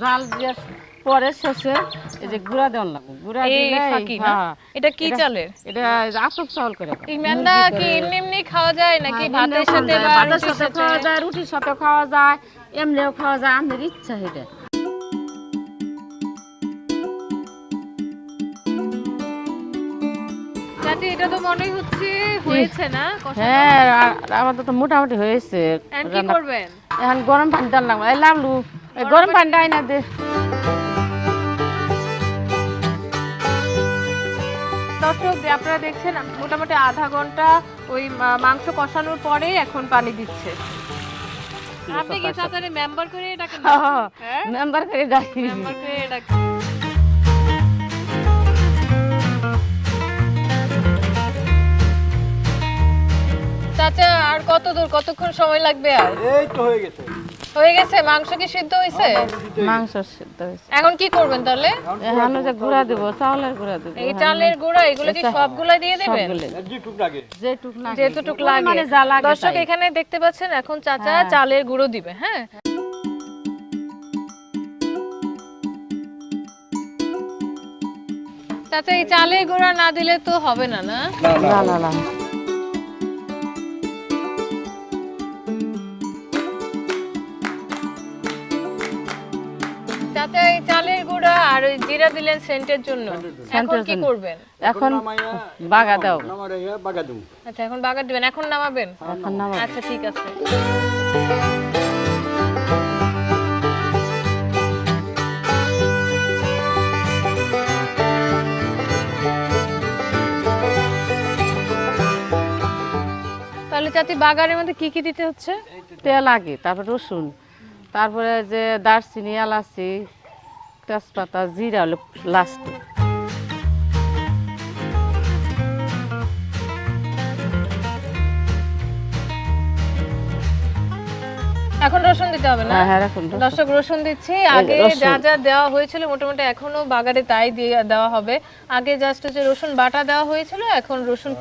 জাল দিয়ে পরে শেষে এই যে গুঁড়া দেওয়ার লাগবে গুঁড়া দিলে ফাঁকি না? হ্যাঁ, এটা কি চালের এটা আতপ চাউল করে। এই ম্যান্দা কি এমনি এমনি খাওয়া যায় নাকি হ্যাঁ, ভাতের সাথে বা ভাতের সাথে খাওয়া যায় রুটির সাথে খাওয়া যায় এমনিও খাওয়া যায় আমাদের ইচ্ছা এটা এটা তো মনেই হচ্ছে হয়েছে না? হ্যাঁ আমাদের তো মোটামুটি হয়েছে। এখন কি করবেন? এখন গরম পানি দেওয়ার লাগবে। এই এই গরম পানি দেয় না দে। দর্শক যে আপনারা দেখছেন মোটামুটি আধা ঘণ্টা ওই মা- মাংস কষানোর পরে এখন পানি দিচ্ছে। আপনি কি চাচারে মেম্বার করে ডাকেন? হ্যাঁ? মেম্বার করে ডাকি। মেম্বার করে চাচা আর কত দূর কতক্ষণ সময় লাগবে আর? এই তো হয়ে গেছে। হয়ে গেছে? মাংস কি সিদ্ধ হয়েছে মাংস সিদ্ধ হয়েছে এখন কি করবেন তাহলে? এখন যে গুঁড়া দিব চাউলের গুঁড়া দিব। এই চালের গুঁড়া এগুলো কি সবগুলা দিয়ে দিবেন? সবগুলো। যেটুক লাগে। যেটুক লাগে। যেতটুক লাগে। মানে যা লাগে দর্শক এখানে দেখতে পাচ্ছেন এখন চাচা হ্যাঁ। চালের গুঁড়ো দিবে হ্যাঁ? চাচা এই চালের গুঁড়া না দিলে তো হবে না না। না না না। চাচা এই চালের গুঁড়া আর ওই জিরা দিলেন সেন্টের জন্য। এখন সেন্টের কি করবেন? এখন বাগা দাও। বাগা আচ্ছা এখন বাগার দিবেন। এখন নামাবেন? এখন নামা আচ্ছা ঠিক আছে। তাহলে চাচি বাগানের মধ্যে কি কি দিতে হচ্ছে? তেল আগে তারপর রসুন। তারপরে যে দারচিনি এলাচি তেজপাতা জিরা হলো লাস্টে এখন রসুন দিতে হবে না? হ্যাঁ হ্যাঁ। দর্শক রসুন দিচ্ছি। আগে যা যা দেওয়া হয়েছিল মোটামুটি এখনও বাগারে তাই দেওয়া হবে। আগে জাস্ট হচ্ছে রসুন বাটা দেওয়া হয়েছিল এখন রসুন